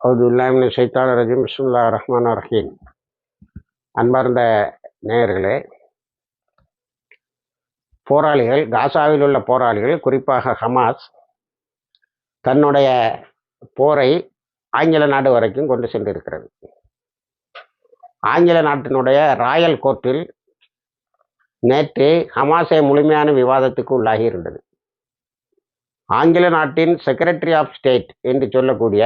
அவுதுல்லாமின் சைத்தான ரஜிம் பிஸ்முல்லா ரஹ்மான் ரஹீம். அன்பார்ந்த நேயர்களே போராளிகள் காசாவில் உள்ள போராளிகள் குறிப்பாக ஹமாஸ் தன்னுடைய போரை ஆங்கில நாடு வரைக்கும் கொண்டு சென்றிருக்கிறது. ஆங்கில நாட்டினுடைய ராயல் கோர்ட்டில் நேற்று ஹமாஸை முழுமையான விவாதத்துக்கு உள்ளாகி இருந்தது ஆங்கில நாட்டின் செக்ரட்டரி ஆஃப் ஸ்டேட் என்று சொல்லக்கூடிய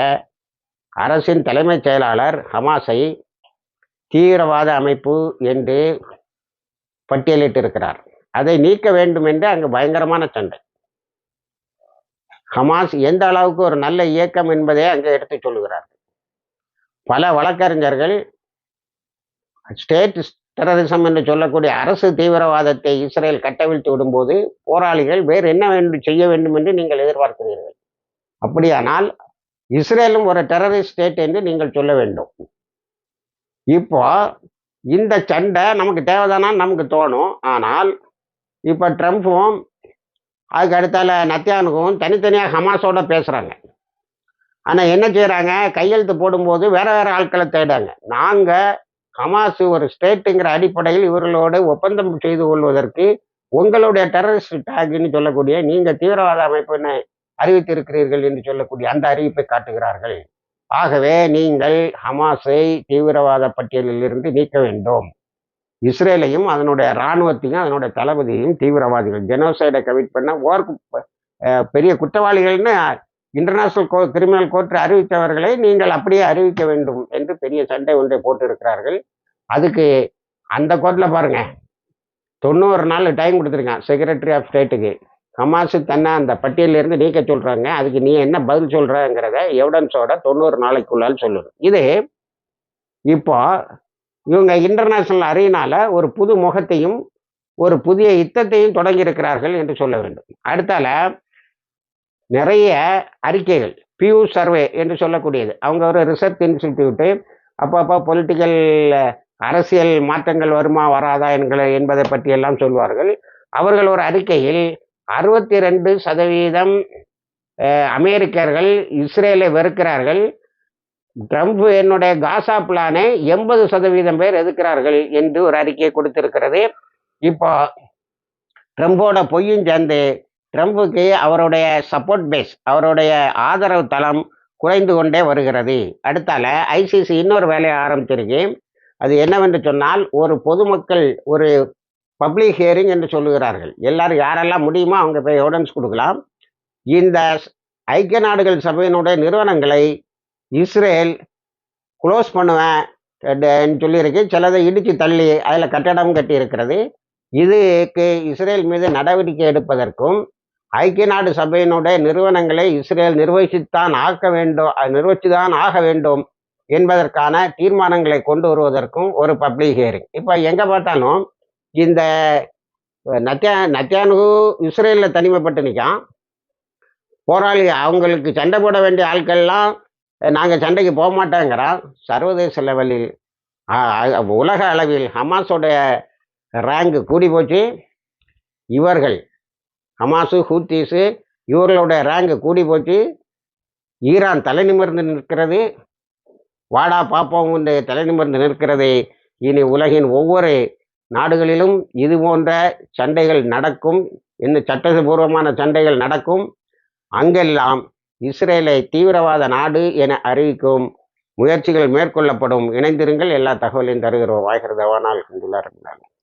அரசின் தலைமைச் செயலாளர் ஹமாஸை தீவிரவாத அமைப்பு என்று பட்டியலிட்டிருக்கிறார். அதை நீக்க வேண்டும் என்று அங்கு பயங்கரமான சண்டை. ஹமாஸ் எந்த அளவுக்கு ஒரு நல்ல இயக்கம் என்பதை அங்கே எடுத்து சொல்லுகிறார். பல வழக்கறிஞர்கள் ஸ்டேட் டெரரிசம் என்று சொல்லக்கூடிய அரசு தீவிரவாதத்தை இஸ்ரேல் கட்டவிழ்த்து விடும்போது போராளிகள் வேறு என்ன வேண்டும் செய்ய வேண்டும் என்று நீங்கள் எதிர்பார்க்கிறீர்கள். அப்படியானால் இஸ்ரேலும் ஒரு டெரரிஸ்ட் ஸ்டேட் என்று நீங்கள் சொல்ல வேண்டும். இப்போ இந்த சண்டை நமக்கு தேவைதானா? நமக்கு தோணும். ஆனால் இப்போ ட்ரம்ப்பும் அதுக்கு அடுத்தால நத்தியானுக்கும் தனித்தனியாக ஹமாஸோட பேசுகிறாங்க ஆனால் என்ன செய்கிறாங்க கையெழுத்து போடும்போது வேற வேற ஆட்களை தேடாங்க நாங்கள் ஹமாஸ் ஒரு ஸ்டேட்டுங்கிற அடிப்படையில் இவர்களோடு ஒப்பந்தம் செய்து கொள்வதற்கு உங்களுடைய டெரரிஸ்ட் டாக்னு சொல்லக்கூடிய நீங்கள் தீவிரவாத அமைப்புன்னு அறிவித்திருக்கிறீர்கள் என்று சொல்லக்கூடிய அந்த அறிவிப்பை காட்டுகிறார்கள். ஆகவே நீங்கள் ஹமாஸை தீவிரவாத பட்டியலில் இருந்து நீக்க வேண்டும். இஸ்ரேலையும் அதனுடைய இராணுவத்தையும் அதனுடைய தளபதியையும் தீவிரவாதிகள் ஜெனோசைடை கமிட் பண்ண ஓர் பெரிய குற்றவாளிகள்னு இன்டர்நேஷனல் கோ கிரிமினல் கோர்ட் அறிவித்தவர்களை நீங்கள் அப்படியே அறிவிக்க வேண்டும் என்று பெரிய சண்டை ஒன்றை போட்டிருக்கிறார்கள். அதுக்கு அந்த கோர்ட்டில் பாருங்கள் தொண்ணூறு நாள் டைம் கொடுத்துருக்கான் செக்ரட்டரி ஆஃப் ஸ்டேட்டுக்கு ஹமாஸு தன்னை அந்த பட்டியலிருந்து நீக்க சொல்கிறாங்க அதுக்கு நீ என்ன பதில் சொல்கிறங்கிறத எவிடன்ஸோட தொண்ணூறு நாளைக்குள்ளால் சொல்லணும் இது இப்போ இவங்க இன்டர்நேஷ்னல் அரீனால ஒரு புது முகத்தையும் ஒரு புதிய யுத்தத்தையும் தொடங்கியிருக்கிறார்கள் என்று சொல்ல வேண்டும். அடுத்தால நிறைய அறிக்கைகள் பியூ சர்வே என்று சொல்லக்கூடியது. அவங்க ஒரு ரிசர்ச் இன்ஸ்டிடியூட்டு அப்பப்போ பொலிட்டிக்கல் அரசியல் மாற்றங்கள் வருமா வராதா என்கிற என்பதை பற்றி எல்லாம் சொல்வார்கள். அவர்கள் ஒரு அறிக்கையில் அறுபத்தி ரெண்டு சதவீதம் அமெரிக்கர்கள் இஸ்ரேலை வெறுக்கிறார்கள். ட்ரம்ப் என்னுடைய காசா பிளானை எண்பது சதவீதம் பேர் எதிர்க்கிறார்கள் என்று ஒரு அறிக்கையை கொடுத்திருக்கிறது. இப்போ ட்ரம்போட பொய்யும் சேர்ந்து ட்ரம்புக்கு அவருடைய சப்போர்ட் பேஸ் அவருடைய ஆதரவு தளம் குறைந்து கொண்டே வருகிறது. அடுத்தால ஐசிசி இன்னொரு வேலையை ஆரம்பிச்சிருக்கு. அது என்னவென்று சொன்னால் ஒரு பொதுமக்கள் ஒரு பப்ளிக் ஹியரிங் என்று சொல்லுகிறார்கள். எல்லாரும் யாரெல்லாம் முடியுமோ அவங்க போய் எவிடன்ஸ் கொடுக்கலாம். இந்த ஐக்கிய நாடுகள் சபையினுடைய நிறுவனங்களை இஸ்ரேல் க்ளோஸ் பண்ணுவேன் சொல்லியிருக்கு சிலதை இடித்து தள்ளி அதில் கட்டடம் கட்டியிருக்கிறது. இதுக்கு இஸ்ரேல் மீது நடவடிக்கை எடுப்பதற்கும் ஐக்கிய நாடு சபையினுடைய நிறுவனங்களை இஸ்ரேல் நிர்வகித்தான் ஆக்க வேண்டும் நிர்வகித்துதான் ஆக வேண்டும் என்பதற்கான தீர்மானங்களை கொண்டு வருவதற்கும் ஒரு பப்ளிக் ஹியரிங். இப்போ எங்கே பார்த்தாலும் இந்த நத்தியா நத்தியானு இஸ்ரேலில் தனிமைப்பட்டு நிற்கான் போராளி அவங்களுக்கு சண்டை போட வேண்டிய ஆட்கள்லாம் நாங்கள் சண்டைக்கு போக மாட்டோங்கிறான் சர்வதேச லெவலில் உலக அளவில் ஹமாஸோடைய ரேங்கு கூடி போச்சு. இவர்கள் ஹமாஸு ஹூத்தீஸு இவர்களுடைய ரேங்கு கூடி போச்சு. ஈரான் தலை நிமிர்ந்து நிற்கிறது. வாடா பாப்போம் என்று தலை நிமிர்ந்து நிற்கிறது. இனி உலகின் ஒவ்வொரு நாடுகளிலும் இது போன்ற சண்டைகள் நடக்கும். இன்னும் சட்டபூர்வமான சண்டைகள் நடக்கும். அங்கெல்லாம் இஸ்ரேலை தீவிரவாத நாடு என அறிவிக்கும் முயற்சிகள் மேற்கொள்ளப்படும். இணைந்திருங்கள். எல்லா தகவலையும் தருகிறோம். வாய்கிறதவானால் கொண்டுள்ளார்